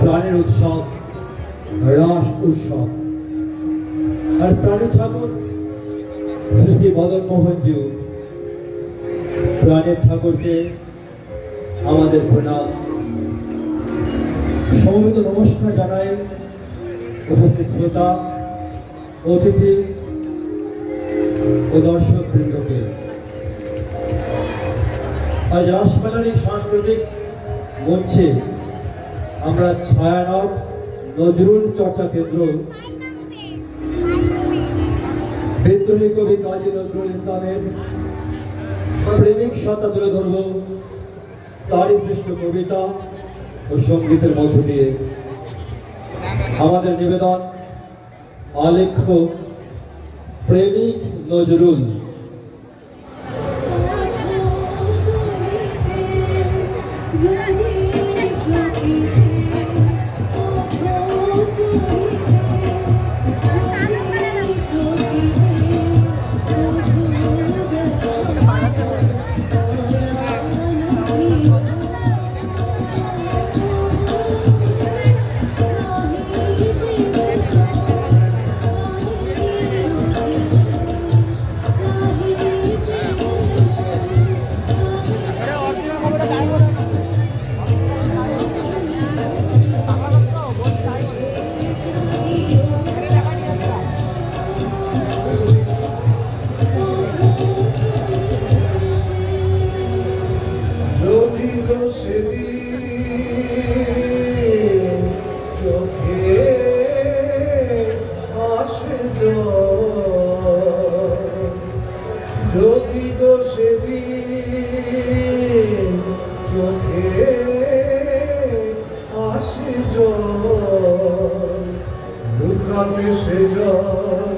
প্রাণের উৎসব, রাস উৎসব। আর প্রাণের ঠাকুর, শ্রী শ্রী মদন প্রাণের ঠাকুরকে আমাদের প্রণাম। সমবেত নমস্কার জানাই উপস্থিত শ্রোতা, অতিথি ও দর্শক বৃন্দকে আজ রাসমেলার এই সাংস্কৃতিক মঞ্চে আমরা ছায়ানট নজরুল চর্চা কেন্দ্র। বিদ্রোহী কবি কাজী নজরুল ইসলামের প্রেমিক সত্তা তুলে ধরব। তারই সৃষ্ট কবিতা ও সঙ্গীতের মধ্য দিয়ে। আমাদের নিবেদন, আলেখ্য প্রেমিক নজরুল। যদি সেদিন চোখে আসে জল, যদি তো সেদিন চোখে আসে জল লুকাবে সে জল।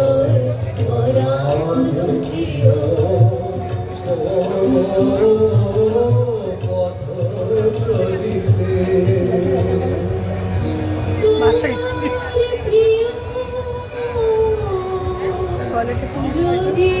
ডাকিতে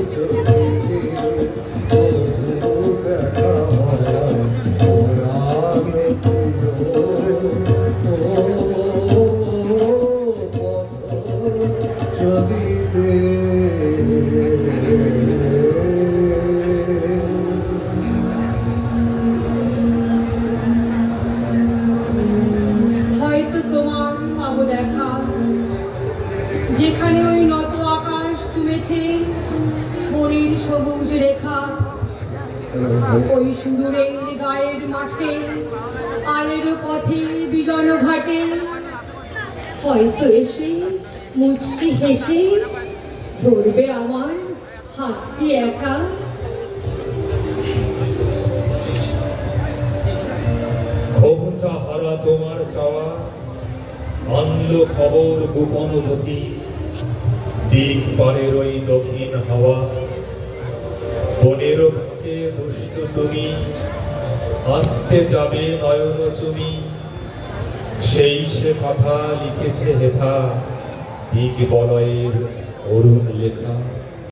সবুজ রেখা, ওই সুদূরের গায়ের মাঠে আলের পথে বিজন ঘাটে। হয়তো এসে মুচকি হেসে ধরবে আমার হাতটি একা। ক্ষোভটা হারা তোমার চাওয়া, আনলো খবর গোপন গতি দিক পারের ওই দক্ষিণ হাওয়া। বনের ঘাটে দুষ্ট তুমি আসতে যাবে নয়ন চুমি। সেই সে কথা লিখেছে হেথা, দিক বলয়ের অরুণ লেখা।